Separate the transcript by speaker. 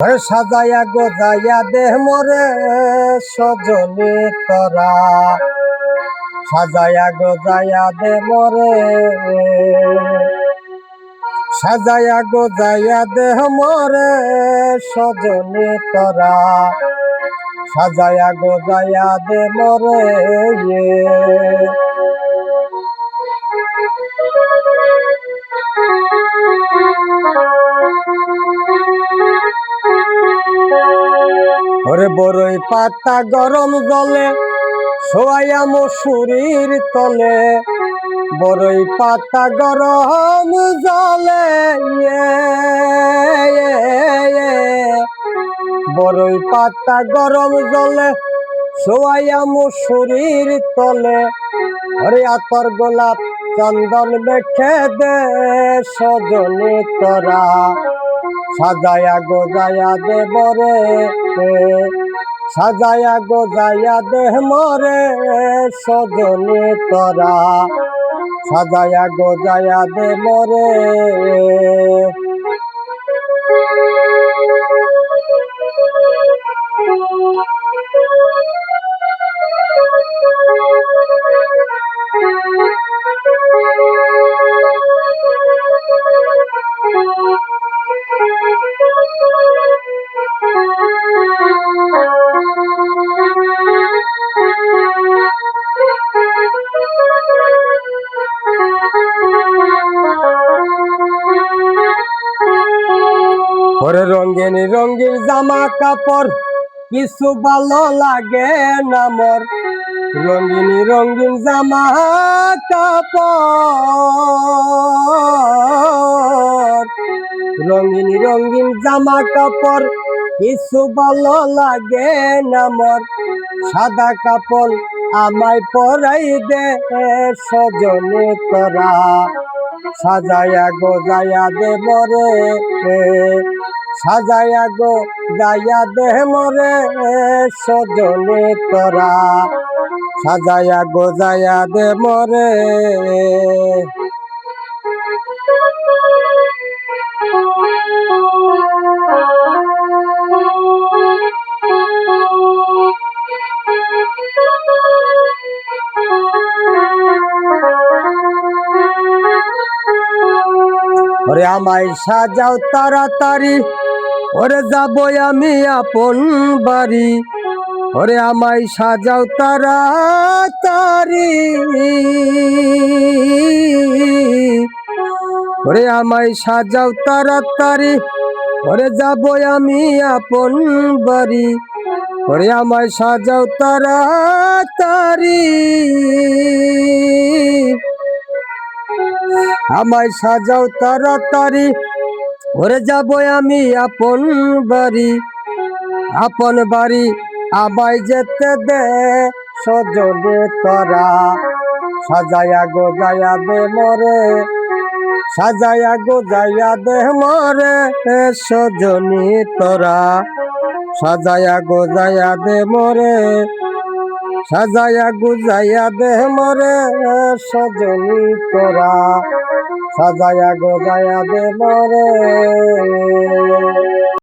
Speaker 1: ঘরে সাজাইয়া গোজাইয়া দেহ মরে সজনে তরা। সাজাইয়া গোজাইয়া দে মরে, সাজাইয়া গোজাইয়া দেহ মরে সজনে তরা। সাজাইয়া গোজাইয়া দে মরে ওরে বড়ই পাতা গরম জলে সোয়াইয়া মসুরির তলে। বড়ই পাতা গরম জলে ইয়ে, ইয়ে, ইয়ে। বড়ই পাতা গরম জলে সোয়াইয়া মসুরির তলে। ওরে আতর গোলাপ চন্দন মেখে দে সজনে তোরা। সাজায়া গোজায়া দে বরে সাজায়া গোজায়া দেহ মরে সজনে তরা। সাজায়া গোজায়া দে মরে। ওরে রঙিন রঙিন জামা কাপড়, কিছু ভালো লাগে না মোর। রঙিন রঙিন জামা কাপড়, রঙিন রঙিন জামা কাপড়, কিছু ভালো লাগে না মোর। সাদা কাপড় আমায় পরাই দে সজনে তোরা, সাজায়া গোজায়া দে মরে। সাজায়া গো যাইয়া দেহ মরে সজনে তোরা। সাজায়া গোজায়া দে মরে ওরে আমায় সাজাও তাড়াতাড়ি। ওরে যাব আমি আপন বাড়ি। ওরে আমায় সাজাও তাড়াতাড়ি ওরে আমায় সাজাও তাড়াতাড়ি ওরে যাব আমি আপন বাড়ি। ওরে আমায় সাজাও তাড়াতাড়ি আমায় সাজাও তাড়াতাড়ি ওরে যাব আমি আপন বাড়ি আপন বাড়ি আবাই যেতে দে সজনে তোরা। সাজায়া গোজায়া দে মরে, সাজায়া গোজায়া দে মরে সজনি তোরা। সাজায়া গোজায়া দে মরে সাজায়া গুজাইয়া দেহ মরে সজনি তোরা। সাজায়া গোজায়া দে মরে।